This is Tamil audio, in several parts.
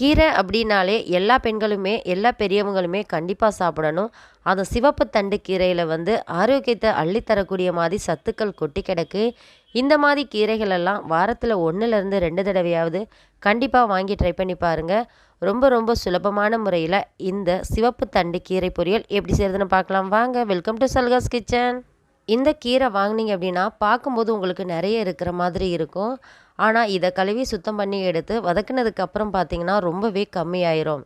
கீரை அப்படின்னாலே எல்லா பெண்களுமே எல்லா பெரியவங்களுமே கண்டிப்பாக சாப்பிடணும். அந்த சிவப்பு தண்டு கீரையில் வந்து ஆரோக்கியத்தை அள்ளித்தரக்கூடிய மாதிரி சத்துக்கள் கொட்டி கிடக்கு. இந்த மாதிரி கீரைகளெல்லாம் வாரத்தில் ஒன்றுலேருந்து ரெண்டு தடவையாவது கண்டிப்பாக வாங்கி ட்ரை பண்ணி பாருங்கள் ரொம்ப ரொம்ப சுலபமான முறையில் இந்த சிவப்பு தண்டு கீரை பொரியல் எப்படி செய்கிறதுன்னு பார்க்கலாம். வாங்க வெல்கம் டு சல்காஸ் கிச்சன் இந்த கீரை வாங்கினீங்க அப்படின்னா பார்க்கும்போது உங்களுக்கு நிறைய இருக்கிற மாதிரி இருக்கும். ஆனால் இதை கழுவி சுத்தம் பண்ணி எடுத்து வதக்குனதுக்கு அப்புறம் பார்த்தீங்கன்னா ரொம்பவே கம்மியாயிரும்.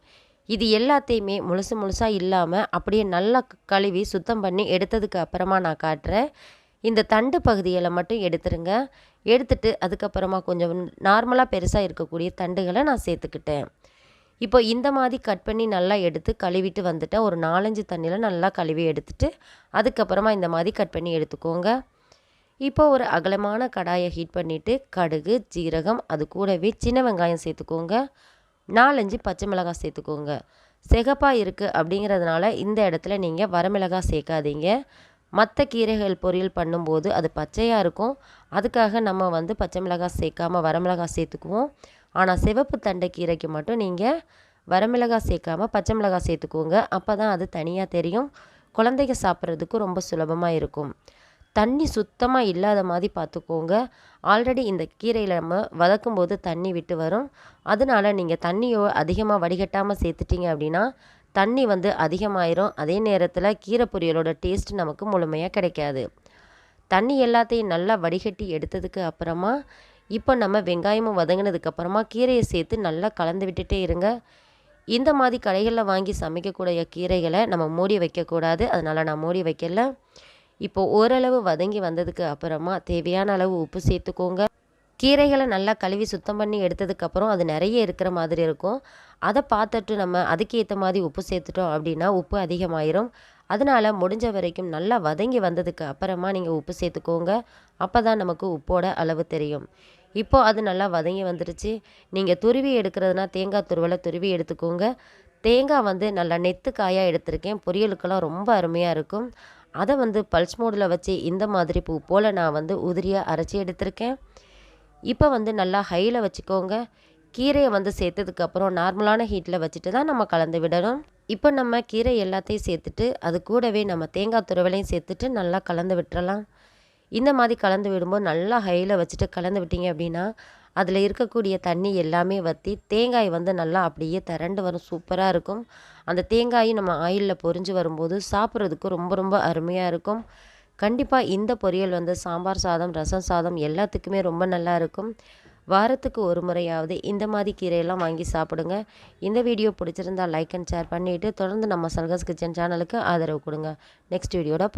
இது எல்லாத்தையுமே முழுசு முழுசாக இல்லாமல் அப்படியே நல்லா கழுவி சுத்தம் பண்ணி எடுத்ததுக்கு அப்புறமா நான் காட்டுறேன். இந்த தண்டு பகுதியில் மட்டும் எடுத்துருங்க. எடுத்துட்டு அதுக்கப்புறமா கொஞ்சம் நார்மலாக பெருசாக இருக்கக்கூடிய தண்டுகளை நான் சேர்த்துக்கிட்டேன். இப்போ இந்த மாதிரி கட் பண்ணி நல்லா எடுத்து கழுவிட்டு வந்துட்டேன் ஒரு நாலஞ்சு தண்ணியில் நல்லா கழுவி எடுத்துட்டு அதுக்கப்புறமா இந்த மாதிரி கட் பண்ணி எடுத்துக்கோங்க. இப்போ ஒரு அகலமான கடாயை ஹீட் பண்ணிவிட்டு கடுகு ஜீரகம் அது கூடவே சின்ன வெங்காயம் சேர்த்துக்கோங்க. நாலஞ்சு பச்சை மிளகாய் சேர்த்துக்கோங்க. சிகப்பாக இருக்குது அப்படிங்கிறதுனால இந்த இடத்துல நீங்கள் வரமிளகாய் சேர்க்காதீங்க. மற்ற கீரைகள் பொரியல் பண்ணும்போது அது பச்சையாக இருக்கும். அதுக்காக நம்ம வந்து பச்சை மிளகாய் சேர்க்காமல் வரமிளகாய் சேர்த்துக்குவோம். ஆனால் சிவப்பு தண்டை கீரைக்கு மட்டும் நீங்கள் வரமிளகாய் சேர்க்காமல் பச்சை மிளகாய் சேர்த்துக்கோங்க. அப்போ தான் அது தனியாக தெரியும். குழந்தைங்க சாப்பிட்றதுக்கு ரொம்ப சுலபமாக இருக்கும். தண்ணி சுத்தமாக இல்லாத மாதிரி பார்த்துக்கோங்க. ஆல்ரெடி இந்த கீரையில் நம்ம வதக்கும் போது தண்ணி விட்டு வரும். அதனால் நீங்கள் தண்ணியோ அதிகமாக வடிகட்டாமல் சேர்த்துட்டிங்க அப்படின்னா தண்ணி வந்து அதிகமாயிரும். அதே நேரத்தில் கீரை பொரியலோட டேஸ்ட் நமக்கு முழுமையாக கிடைக்காது. தண்ணி எல்லாத்தையும் நல்லா வடிகட்டி எடுத்ததுக்கு அப்புறமா இப்போ நம்ம வெங்காயமும் வதங்கினதுக்கப்புறமா கீரையை சேர்த்து நல்லா கலந்து விட்டுட்டே இருங்க. இந்த மாதிரி கடைகளில் வாங்கி சமைக்கக்கூடிய கீரைகளை நம்ம மூடி வைக்கக்கூடாது. அதனால் நான் மூடி வைக்கல. இப்போ ஓரளவு வதங்கி வந்ததுக்கு அப்புறமா தேவையான அளவு உப்பு சேர்த்துக்கோங்க. கீரைகளை நல்லா கழுவி சுத்தம் பண்ணி எடுத்ததுக்கப்புறம் அது நிறைய இருக்கிற மாதிரி இருக்கும். அதை பார்த்துட்டு நம்ம அதுக்கேற்ற மாதிரி உப்பு சேர்த்துட்டோம் அப்படின்னா உப்பு அதிகமாயிரும். அதனால் முடிஞ்ச வரைக்கும் நல்லா வதங்கி வந்ததுக்கு அப்புறமா நீங்கள் உப்பு சேர்த்துக்கோங்க. அப்போ தான் நமக்கு உப்போட அளவு தெரியும். இப்போது அது நல்லா வதங்கி வந்துடுச்சு. நீங்கள் துருவி எடுக்கிறதுனா தேங்காய் துருவலை துருவி எடுத்துக்கோங்க. தேங்காய் வந்து நல்லா நெத்து காயாக எடுத்திருக்கேன். பொரியலுக்கெல்லாம் ரொம்ப அருமையாக இருக்கும். அதை வந்து பல்ஸ் மோடில் வச்சு இந்த மாதிரி பூ போல் நான் வந்து உதிரியாக அரைச்சி எடுத்திருக்கேன். இப்போ வந்து நல்லா ஹையில் வச்சுக்கோங்க. கீரையை வந்து சேர்த்ததுக்கப்புறம் நார்மலான ஹீட்டில் வச்சுட்டு தான் நம்ம கலந்து விடணும். இப்போ நம்ம கீரை எல்லாத்தையும் சேர்த்துட்டு அது கூடவே நம்ம தேங்காய் துருவலையும் சேர்த்துட்டு நல்லா கலந்து விட்டுறலாம். இந்த மாதிரி கலந்து விடும்போது நல்லா ஹையில் வச்சுட்டு கலந்து விட்டீங்க அப்படின்னா அதில் இருக்கக்கூடிய தண்ணி எல்லாமே வற்றி தேங்காய் வந்து நல்லா அப்படியே திரண்டு வரும் சூப்பராக இருக்கும். அந்த தேங்காயும் நம்ம ஆயிலில் பொரிஞ்சு வரும்போது சாப்பிட்றதுக்கு ரொம்ப ரொம்ப அருமையாக இருக்கும். கண்டிப்பாக இந்த பொரியல் வந்து சாம்பார் சாதம் ரசம் சாதம் எல்லாத்துக்குமே ரொம்ப நல்லா இருக்கும். வாரத்துக்கு ஒரு முறையாவது இந்த மாதிரி கீரையெல்லாம் வாங்கி சாப்பிடுங்க. இந்த வீடியோ பிடிச்சிருந்தா லைக் அண்ட் ஷேர் பண்ணிவிட்டு தொடர்ந்து நம்ம சல்கஸ் கிச்சன் சேனலுக்கு ஆதரவு கொடுங்க. நெக்ஸ்ட் வீடியோட